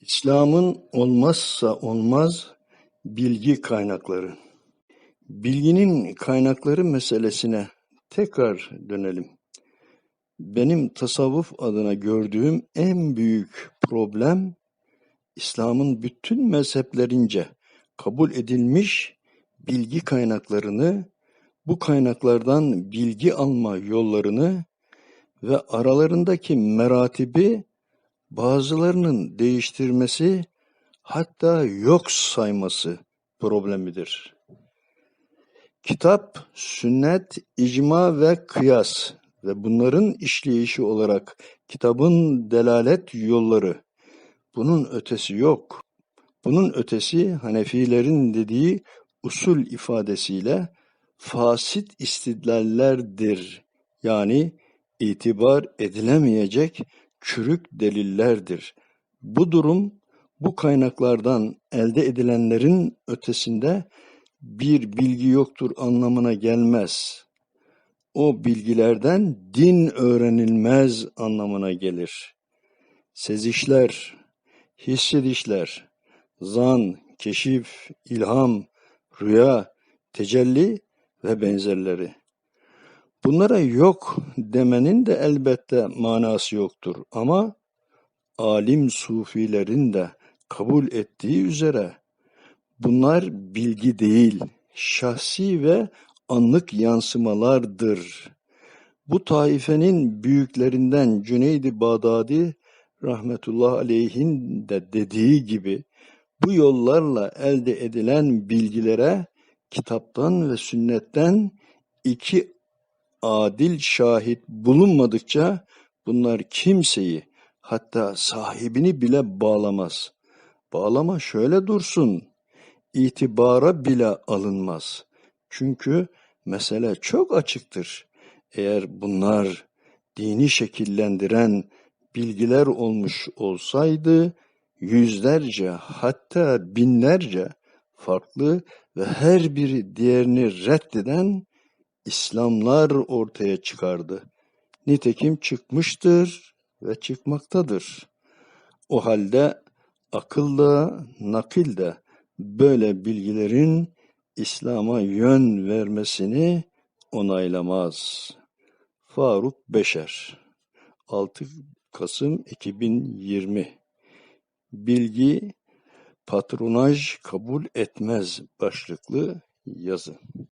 İslam'ın olmazsa olmaz bilgi kaynakları. Bilginin kaynakları meselesine tekrar dönelim. Benim tasavvuf adına gördüğüm en büyük problem İslam'ın bütün mezheplerince kabul edilmiş bilgi kaynaklarını, bu kaynaklardan bilgi alma yollarını ve aralarındaki meratibi bazılarının değiştirmesi hatta yok sayması problemidir. Kitap, sünnet, icma ve kıyas ve bunların işleyişi olarak kitabın delalet yolları. Bunun ötesi yok. Bunun ötesi Hanefilerin dediği usul ifadesiyle fasit istidlallerdir. Yani itibar edilemeyecek çürük delillerdir. Bu durum bu kaynaklardan elde edilenlerin ötesinde bir bilgi yoktur anlamına gelmez. O bilgilerden din öğrenilmez anlamına gelir. Sezişler, hissedişler, zan, keşif, ilham, rüya, tecelli ve benzerleri. Bunlara yok demenin de elbette manası yoktur ama alim sufilerin de kabul ettiği üzere bunlar bilgi değil, şahsi ve anlık yansımalardır. Bu taifenin büyüklerinden Cüneyd-i Bağdadi rahmetullah aleyhin de dediği gibi bu yollarla elde edilen bilgilere kitaptan ve sünnetten iki adil şahit bulunmadıkça bunlar kimseyi hatta sahibini bile bağlamaz. Bağlama şöyle dursun, itibara bile alınmaz. Çünkü mesele çok açıktır. Eğer bunlar dini şekillendiren bilgiler olmuş olsaydı, yüzlerce hatta binlerce farklı ve her biri diğerini reddeden İslamlar ortaya çıkardı. Nitekim çıkmıştır ve çıkmaktadır. O halde akıl da nakil de böyle bilgilerin İslam'a yön vermesini onaylamaz. Faruk Beşer 6 Kasım 2020 Bilgi patronaj kabul etmez başlıklı yazı.